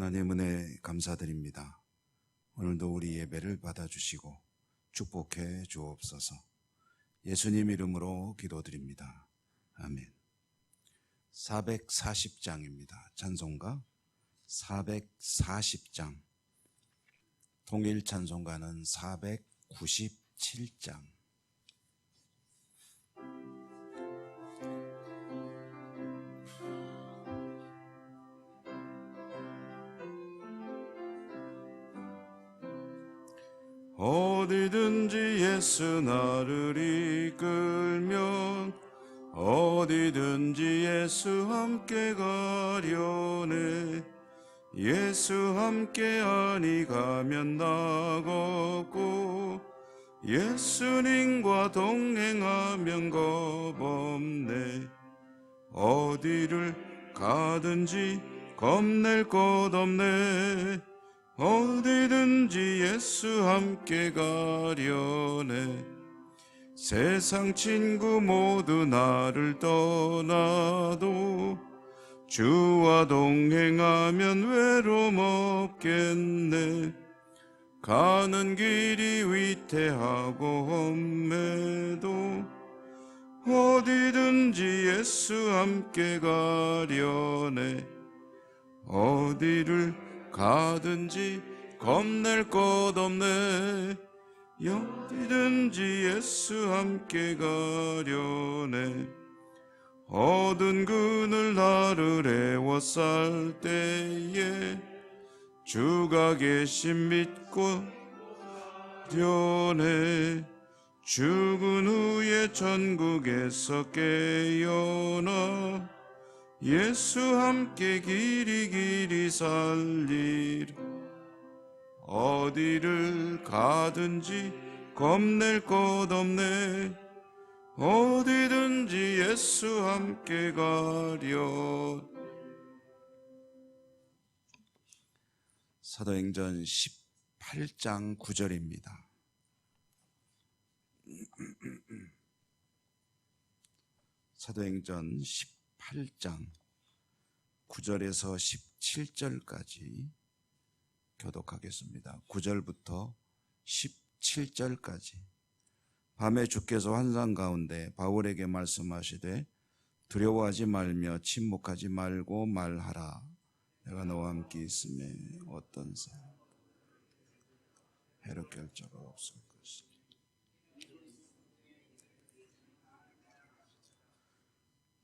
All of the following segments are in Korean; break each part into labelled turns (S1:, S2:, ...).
S1: 하나님 은혜 감사드립니다. 오늘도 우리 예배를 받아주시고 축복해 주옵소서. 예수님 이름으로 기도드립니다. 아멘. 440장입니다. 찬송가 440장. 통일 찬송가는 497장. 어디든지 예수 나를 이끌면 어디든지 예수 함께 가려네. 예수 함께 아니 가면 나겠고 예수님과 동행하면 겁없네. 어디를 가든지 겁낼 것 없네 어디든지 예수 함께 가려네. 세상 친구 모두 나를 떠나도 주와 동행하면 외로움 없겠네. 가는 길이 위태하고 험해도 어디든지 예수 함께 가려네. 어디를 가든지 겁낼 것 없네. 어디든지 예수 함께 가려네. 어두운 그늘 나를 애워쌀 때에 주가 계신 믿고 려네. 죽은 후에 천국에서 깨어나 예수 함께 길이 길이 살리리. 어디를 가든지 겁낼 것 없네. 어디든지 예수 함께 가려. 사도행전 18장 9절입니다. 사도행전 18장 9절에서 17절까지 교독하겠습니다. 9절부터 17절까지 밤에 주께서 환상 가운데 바울에게 말씀하시되 두려워하지 말며 침묵하지 말고 말하라. 내가 너와 함께 있음에 어떤 사람 해롭게 할 자가 없을 것이다.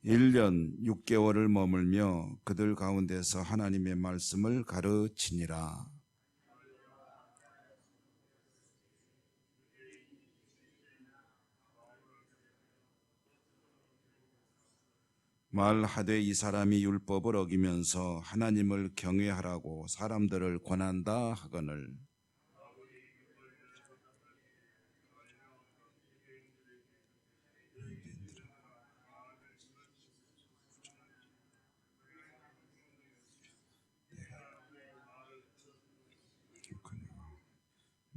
S1: 1년 6개월을 머물며 그들 가운데서 하나님의 말씀을 가르치니라. 말하되 이 사람이 율법을 어기면서 하나님을 경외하라고 사람들을 권한다 하거늘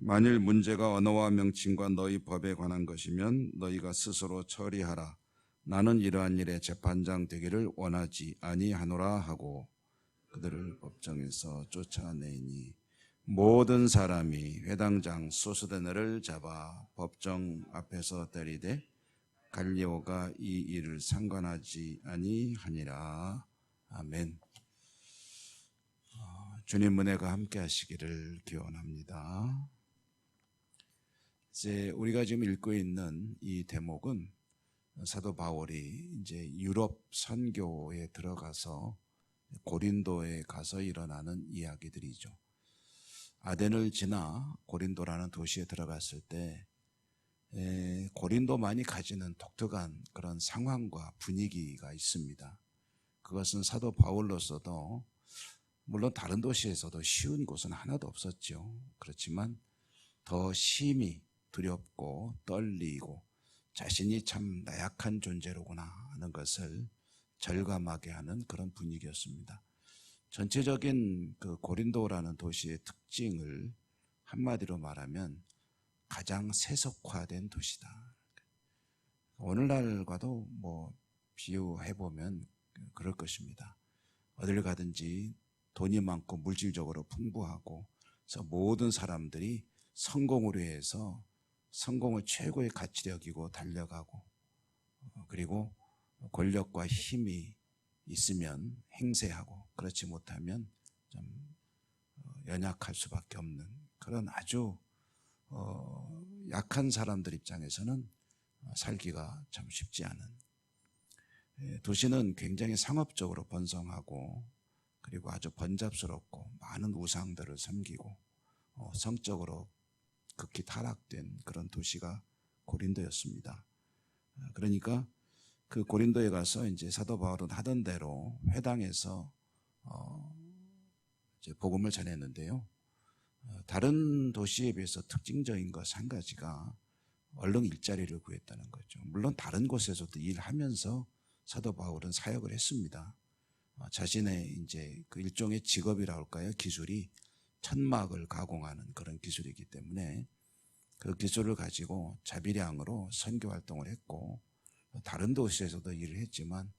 S1: 만일 문제가 언어와 명칭과 너희 법에 관한 것이면 너희가 스스로 처리하라. 나는 이러한 일에 재판장 되기를 원하지 아니하노라 하고 그들을 법정에서 쫓아내니 모든 사람이 회당장 소스데네를 잡아 법정 앞에서 때리되 갈리오가 이 일을 상관하지 아니하니라. 아멘. 어, 주님 은혜가 함께 하시기를 기원합니다. 이제 우리가 지금 읽고 있는 이 대목은 사도 바울이 이제 유럽 선교에 들어가서 고린도에 가서 일어나는 이야기들이죠. 아덴을 지나 고린도라는 도시에 들어갔을 때 에, 고린도만이 가지는 독특한 그런 상황과 분위기가 있습니다. 그것은 사도 바울로서도 물론 다른 도시에서도 쉬운 곳은 하나도 없었죠. 그렇지만 더 심히 두렵고 떨리고 자신이 참 나약한 존재로구나 하는 것을 절감하게 하는 그런 분위기였습니다. 전체적인 그 고린도라는 도시의 특징을 한마디로 말하면 가장 세속화된 도시다. 오늘날과도 뭐 비유해 보면 그럴 것입니다. 어딜 가든지 돈이 많고 물질적으로 풍부하고 그래서 모든 사람들이 성공으로 해서 성공을 최고의 가치로 여기고 달려가고 어, 그리고 권력과 힘이 있으면 행세하고 그렇지 못하면 좀 어, 연약할 수밖에 없는 그런 아주 어, 약한 사람들 입장에서는 어, 살기가 참 쉽지 않은 예, 도시는 굉장히 상업적으로 번성하고 그리고 아주 번잡스럽고 많은 우상들을 섬기고 어, 성적으로 극히 타락된 그런 도시가 고린도였습니다. 어, 그러니까 그 고린도에 가서 이제 사도 바울은 하던 대로 회당에서 어, 이제 복음을 전했는데요. 어, 다른 도시에 비해서 특징적인 것 한 가지가 얼른 일자리를 구했다는 거죠. 물론 다른 곳에서도 일하면서 사도 바울은 사역을 했습니다. 어, 자신의 이제 그 일종의 직업이라 할까요? 기술이 천막을 가공하는 그런 기술이기 때문에 그 기술을 가지고 자비량으로 선교 활동을 했고 다른 도시에서도 일을 했지만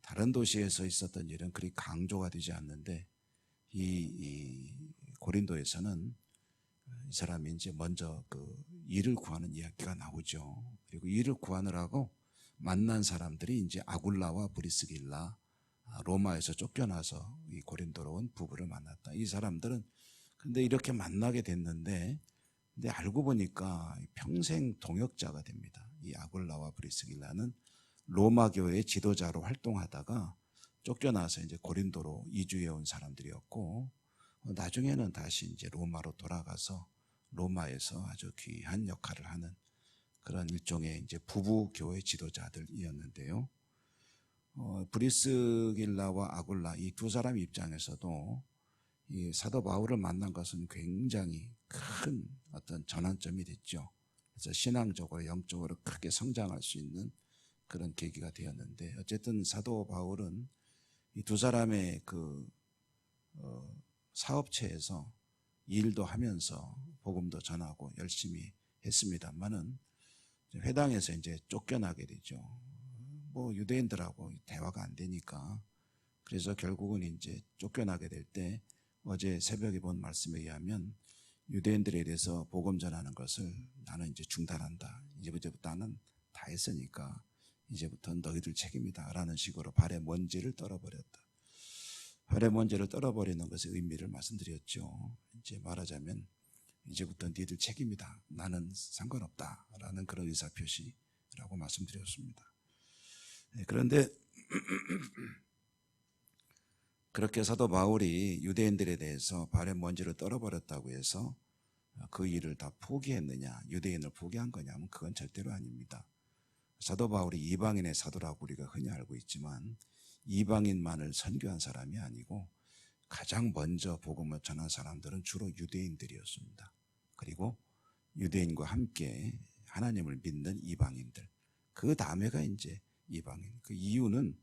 S1: 다른 도시에서 있었던 일은 그리 강조가 되지 않는데 이, 이 고린도에서는 이 사람이 이제 먼저 그 일을 구하는 이야기가 나오죠. 그리고 일을 구하느라고 만난 사람들이 이제 아굴라와 브리스길라 아, 로마에서 쫓겨나서 이 고린도로 온 부부를 만났다. 이 사람들은 근데 이렇게 만나게 됐는데 근데 알고 보니까 평생 동역자가 됩니다. 이 아굴라와 브리스길라는 로마 교회의 지도자로 활동하다가 쫓겨나서 이제 고린도로 이주해 온 사람들이었고 어, 나중에는 다시 이제 로마로 돌아가서 로마에서 아주 귀한 역할을 하는 그런 일종의 이제 부부 교회 지도자들이었는데요. 어, 브리스길라와 아굴라 이 두 사람 입장에서도 이 사도 바울을 만난 것은 굉장히 큰 어떤 전환점이 됐죠. 그래서 신앙적으로 영적으로 크게 성장할 수 있는 그런 계기가 되었는데 어쨌든 사도 바울은 이 두 사람의 그 어, 사업체에서 일도 하면서 복음도 전하고 열심히 했습니다만은 회당에서 이제 쫓겨나게 되죠. 뭐 유대인들하고 대화가 안 되니까 그래서 결국은 이제 쫓겨나게 될때 어제 새벽에 본 말씀에 의하면 유대인들에 대해서 복음 전하는 것을 나는 이제 중단한다. 이제부터 나는 다 했으니까 이제부터 너희들 책임이다 라는 식으로 발에 먼지를 떨어버렸다. 발에 먼지를 떨어버리는 것의 의미를 말씀드렸죠. 이제 말하자면 이제부터 니들 책임이다. 나는 상관없다 라는 그런 의사 표시라고 말씀드렸습니다. 네, 그런데 그렇게 사도 바울이 유대인들에 대해서 발에 먼지를 떨어버렸다고 해서 그 일을 다 포기했느냐, 유대인을 포기한 거냐면 그건 절대로 아닙니다. 사도 바울이 이방인의 사도라고 우리가 흔히 알고 있지만 이방인만을 선교한 사람이 아니고 가장 먼저 복음을 전한 사람들은 주로 유대인들이었습니다. 그리고 유대인과 함께 하나님을 믿는 이방인들. 그 다음에가 이제 이방인. 그 이유는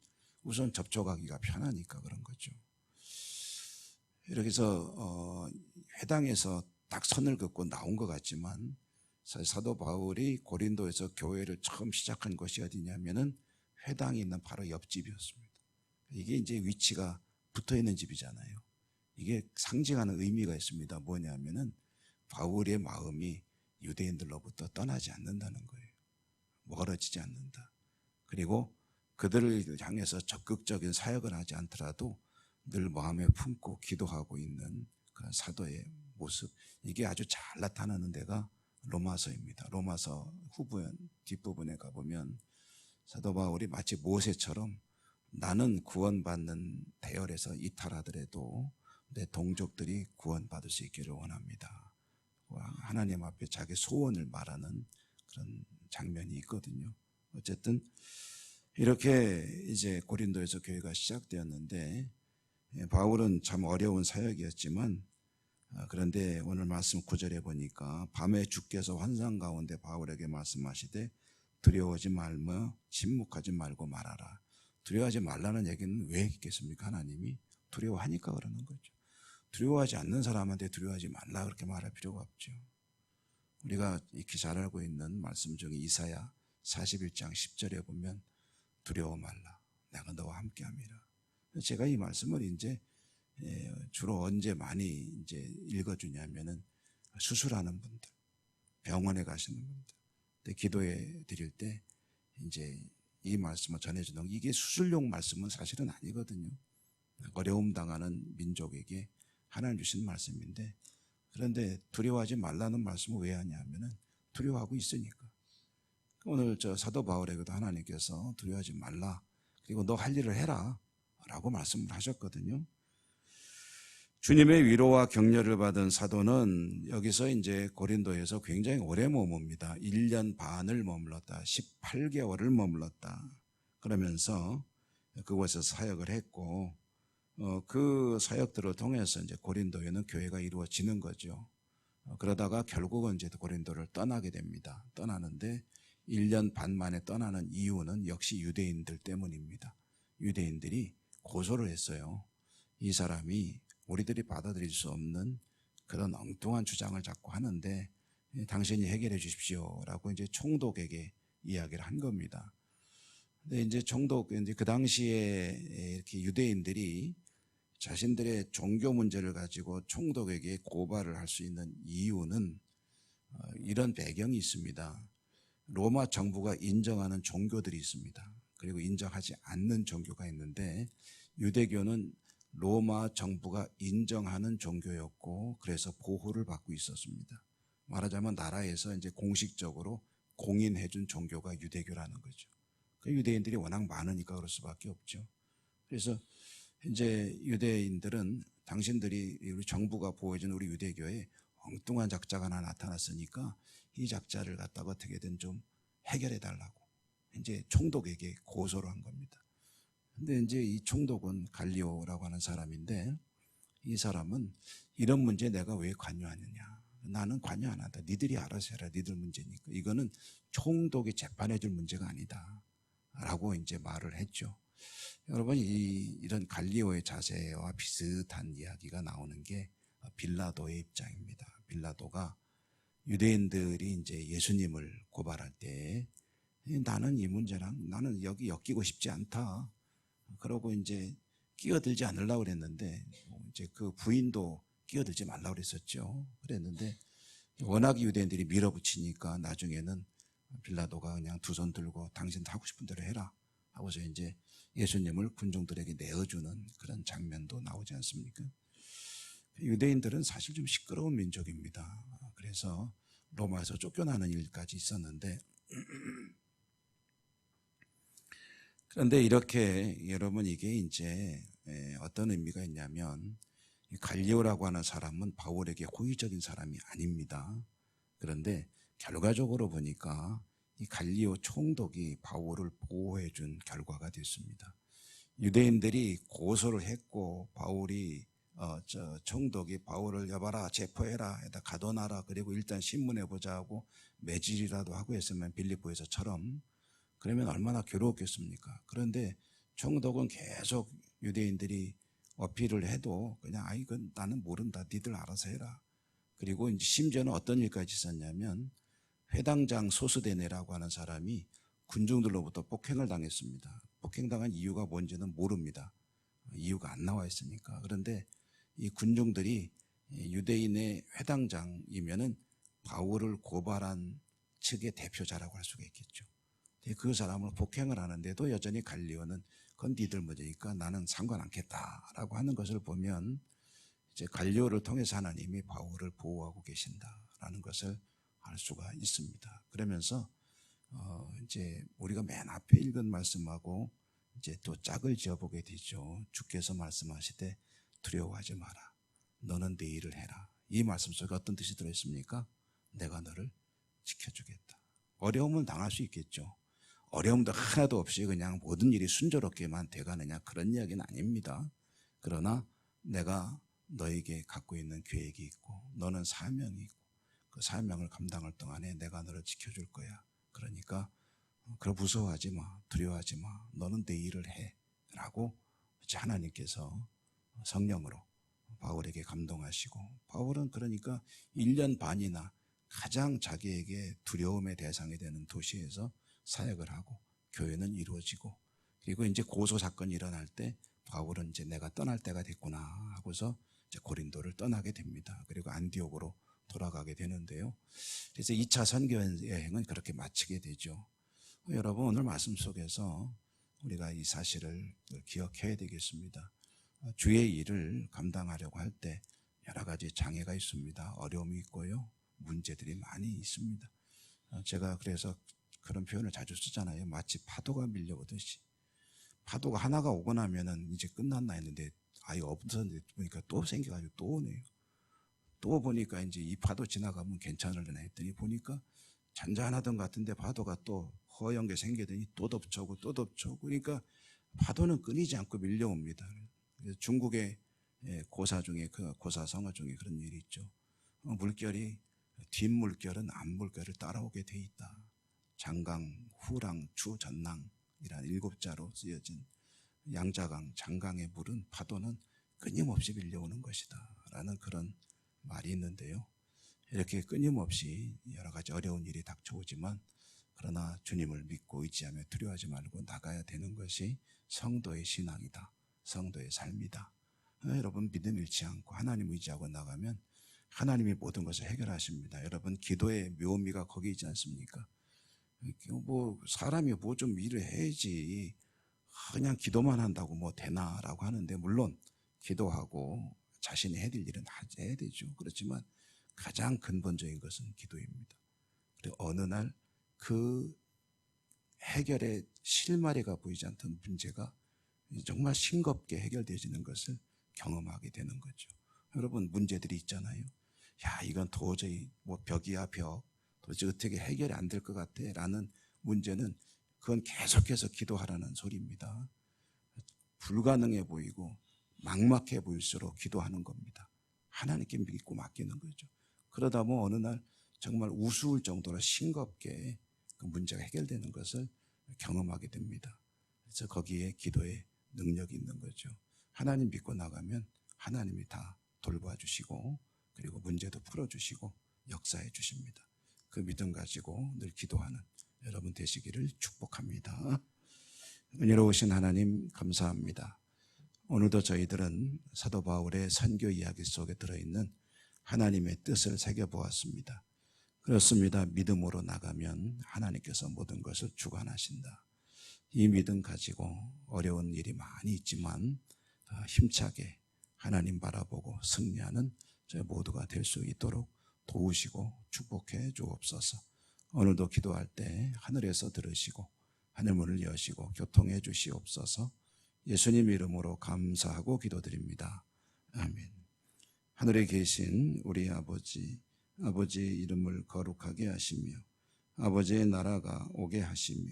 S1: 우선 접촉하기가 편하니까 그런 거죠. 이렇게 해서 어, 회당에서 딱 선을 긋고 나온 것 같지만 사도 바울이 고린도에서 교회를 처음 시작한 곳이 어디냐면은 회당이 있는 바로 옆집이었습니다. 이게 이제 위치가 붙어 있는 집이잖아요. 이게 상징하는 의미가 있습니다. 뭐냐면은 바울의 마음이 유대인들로부터 떠나지 않는다는 거예요. 멀어지지 않는다. 그리고 그들을 향해서 적극적인 사역을 하지 않더라도 늘 마음에 품고 기도하고 있는 그런 사도의 모습. 이게 아주 잘 나타나는 데가 로마서입니다. 로마서 후부연 뒷부분에 가보면 사도 바울이 마치 모세처럼 나는 구원받는 대열에서 이탈하더라도 내 동족들이 구원받을 수 있기를 원합니다. 하나님 앞에 자기 소원을 말하는 그런 장면이 있거든요. 어쨌든 이렇게 이제 고린도에서 교회가 시작되었는데 예, 바울은 참 어려운 사역이었지만 아, 그런데 오늘 말씀 구절에 보니까 밤에 주께서 환상 가운데 바울에게 말씀하시되 두려워하지 말며 침묵하지 말고 말하라. 두려워하지 말라는 얘기는 왜 있겠습니까? 하나님이 두려워하니까 그러는 거죠. 두려워하지 않는 사람한테 두려워하지 말라 그렇게 말할 필요가 없죠. 우리가 익히 잘 알고 있는 말씀 중에 이사야 41장 10절에 보면 두려워 말라. 내가 너와 함께 함이라. 제가 이 말씀을 이제 예, 주로 언제 많이 이제 읽어주냐면은 수술하는 분들, 병원에 가시는 분들, 기도해 드릴 때 이제 이 말씀을 전해주는 거, 이게 수술용 말씀은 사실은 아니거든요. 어려움 당하는 민족에게 하나님 주신 말씀인데 그런데 두려워하지 말라는 말씀을 왜 하냐면은 두려워하고 있으니까. 오늘 저 사도 바울에게도 하나님께서 두려워하지 말라. 그리고 너 할 일을 해라. 라고 말씀을 하셨거든요. 주님의 위로와 격려를 받은 사도는 여기서 이제 고린도에서 굉장히 오래 머뭅니다. 1년 반을 머물렀다. 18개월을 머물렀다. 그러면서 그곳에서 사역을 했고, 어, 그 사역들을 통해서 이제 고린도에는 교회가 이루어지는 거죠. 어, 그러다가 결국은 이제 고린도를 떠나게 됩니다. 떠나는데 1년 반 만에 떠나는 이유는 역시 유대인들 때문입니다. 유대인들이 고소를 했어요. 이 사람이 우리들이 받아들일 수 없는 그런 엉뚱한 주장을 자꾸 하는데 예, 당신이 해결해 주십시오라고 이제 총독에게 이야기를 한 겁니다. 근데 이제 총독 이제 그 당시에 이렇게 유대인들이 자신들의 종교 문제를 가지고 총독에게 고발을 할 수 있는 이유는 어, 이런 배경이 있습니다. 로마 정부가 인정하는 종교들이 있습니다. 그리고 인정하지 않는 종교가 있는데 유대교는 로마 정부가 인정하는 종교였고 그래서 보호를 받고 있었습니다. 말하자면 나라에서 이제 공식적으로 공인해 준 종교가 유대교라는 거죠. 그 유대인들이 워낙 많으니까 그럴 수밖에 없죠. 그래서 이제 유대인들은 당신들이 우리 정부가 보호해준 우리 유대교에 엉뚱한 작자가 하나 나타났으니까 이 작자를 갖다가 어떻게든 좀 해결해 달라고 이제 총독에게 고소를 한 겁니다. 근데 이제 이 총독은 갈리오라고 하는 사람인데 이 사람은 이런 문제 내가 왜 관여하느냐. 나는 관여 안 한다. 니들이 알아서 해라. 니들 문제니까. 이거는 총독이 재판해 줄 문제가 아니다. 라고 이제 말을 했죠. 여러분, 이, 이런 갈리오의 자세와 비슷한 이야기가 나오는 게 빌라도의 입장입니다. 빌라도가 유대인들이 이제 예수님을 고발할 때 나는 이 문제랑 나는 여기 엮이고 싶지 않다. 그러고 이제 끼어들지 않으려고 그랬는데 이제 그 부인도 끼어들지 말라고 그랬었죠. 그랬는데 워낙 유대인들이 밀어붙이니까 나중에는 빌라도가 그냥 두 손 들고 당신 하고 싶은 대로 해라 하고서 이제 예수님을 군중들에게 내어주는 그런 장면도 나오지 않습니까? 유대인들은 사실 좀 시끄러운 민족입니다. 그래서 로마에서 쫓겨나는 일까지 있었는데 그런데 이렇게 여러분 이게 이제 어떤 의미가 있냐면 갈리오라고 하는 사람은 바울에게 호의적인 사람이 아닙니다. 그런데 결과적으로 보니까 이 갈리오 총독이 바울을 보호해 준 결과가 됐습니다. 유대인들이 고소를 했고 바울이 어, 저 총독이 바울을 여봐라 체포해라 해다 가둬놔라 그리고 일단 신문해 보자 하고 매질이라도 하고 했으면 빌립보에서처럼 그러면 얼마나 괴로웠겠습니까? 그런데 총독은 계속 유대인들이 어필을 해도 그냥 아 이건 나는 모른다 니들 알아서 해라 그리고 심지어는 어떤 일까지 있었냐면 회당장 소스데네라고 하는 사람이 군중들로부터 폭행을 당했습니다. 폭행당한 이유가 뭔지는 모릅니다. 이유가 안 나와 있으니까. 그런데 이 군중들이 유대인의 회당장이면은 바울을 고발한 측의 대표자라고 할 수가 있겠죠. 그 사람을 폭행을 하는데도 여전히 갈리오는 그건 니들 문제니까 나는 상관 않겠다라고 하는 것을 보면 이제 갈리오를 통해서 하나님이 바울을 보호하고 계신다라는 것을 알 수가 있습니다. 그러면서 어 이제 우리가 맨 앞에 읽은 말씀하고 이제 또 짝을 지어보게 되죠. 주께서 말씀하시되 두려워하지 마라. 너는 내 일을 해라. 이 말씀 속에 어떤 뜻이 들어있습니까? 내가 너를 지켜주겠다. 어려움을 당할 수 있겠죠. 어려움도 하나도 없이 그냥 모든 일이 순조롭게만 돼가느냐 그런 이야기는 아닙니다. 그러나 내가 너에게 갖고 있는 계획이 있고 너는 사명이 있고 그 사명을 감당할 동안에 내가 너를 지켜줄 거야. 그러니까 그럼 무서워하지 마, 두려워하지 마. 너는 내 일을 해. 라고 하나님께서 성령으로 바울에게 감동하시고 바울은 그러니까 1년 반이나 가장 자기에게 두려움의 대상이 되는 도시에서 사역을 하고 교회는 이루어지고 그리고 이제 고소 사건이 일어날 때 바울은 이제 내가 떠날 때가 됐구나 하고서 이제 고린도를 떠나게 됩니다. 그리고 안디옥으로 돌아가게 되는데요. 그래서 2차 선교 여행은 그렇게 마치게 되죠. 어, 여러분 오늘 말씀 속에서 우리가 이 사실을 기억해야 되겠습니다. 어, 주의 일을 감당하려고 할 때 여러 가지 장애가 있습니다. 어려움이 있고요. 문제들이 많이 있습니다. 어, 제가 그래서 그런 표현을 자주 쓰잖아요. 마치 파도가 밀려오듯이. 파도가 하나가 오고 나면은 이제 끝났나 했는데 아예 없었는데 보니까 또 생겨가지고 또 오네요. 또 보니까 이제 이 파도 지나가면 괜찮을려나 했더니 보니까 잔잔하던 것 같은데 파도가 또 허연 게 생기더니 또 덮쳐오고 또 덮쳐오고 그러니까 파도는 끊이지 않고 밀려옵니다. 중국의 예, 고사 중에 그 고사 성어 중에 그런 일이 있죠. 어, 물결이 뒷물결은 앞물결을 따라오게 돼 있다. 장강, 후랑, 추, 전랑이란 일곱 자로 쓰여진 양자강, 장강의 물은 파도는 끊임없이 밀려오는 것이다. 라는 그런 말이 있는데요. 이렇게 끊임없이 여러 가지 어려운 일이 닥쳐오지만 그러나 주님을 믿고 의지하며 두려워하지 말고 나가야 되는 것이 성도의 신앙이다. 성도의 삶이다. 어, 여러분 믿음 잃지 않고 하나님 의지하고 나가면 하나님이 모든 것을 해결하십니다. 여러분 기도의 묘미가 거기 있지 않습니까? 뭐 사람이 뭐 좀 일을 해야지 그냥 기도만 한다고 뭐 되나라고 하는데 물론 기도하고 자신이 될 일은 해야 되죠. 그렇지만 가장 근본적인 것은 기도입니다. 그리고 어느 날 그 해결의 실마리가 보이지 않던 문제가 정말 싱겁게 해결되어지는 것을 경험하게 되는 거죠. 여러분 문제들이 있잖아요. 야 이건 도저히 뭐 벽이야 벽. 도저히 어떻게 해결이 안 될 것 같아 라는 문제는 그건 계속해서 기도하라는 소리입니다. 불가능해 보이고 막막해 보일수록 기도하는 겁니다. 하나님께 믿고 맡기는 거죠. 그러다 보면 어느 날 정말 우스울 정도로 싱겁게 그 문제가 해결되는 것을 경험하게 됩니다. 그래서 거기에 기도의 능력이 있는 거죠. 하나님 믿고 나가면 하나님이 다 돌봐 주시고 그리고 문제도 풀어 주시고 역사해 주십니다. 그 믿음 가지고 늘 기도하는 여러분 되시기를 축복합니다. 은혜로우신 하나님 감사합니다. 오늘도 저희들은 사도 바울의 선교 이야기 속에 들어있는 하나님의 뜻을 새겨보았습니다. 그렇습니다. 믿음으로 나가면 하나님께서 모든 것을 주관하신다. 이 믿음 가지고 어려운 일이 많이 있지만 힘차게 하나님 바라보고 승리하는 저희 모두가 될 수 있도록 도우시고 축복해 주옵소서. 오늘도 기도할 때 하늘에서 들으시고 하늘 문을 여시고 교통해 주시옵소서. 예수님 이름으로 감사하고 기도드립니다. 아멘. 하늘에 계신 우리 아버지, 아버지의 이름을 거룩하게 하시며 아버지의 나라가 오게 하시며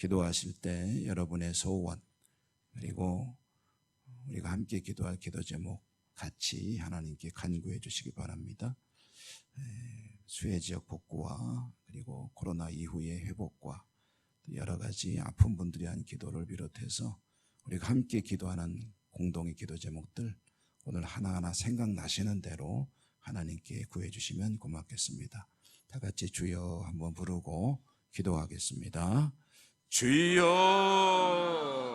S1: 기도하실 때 여러분의 소원 그리고 우리가 함께 기도할 기도 제목 같이 하나님께 간구해 주시기 바랍니다. 수해 지역 복구와 그리고 코로나 이후의 회복과 여러 가지 아픈 분들이 한 기도를 비롯해서 우리가 함께 기도하는 공동의 기도 제목들 오늘 하나하나 생각나시는 대로 하나님께 구해 주시면 고맙겠습니다. 다 같이 주여 한번 부르고 기도하겠습니다. 주여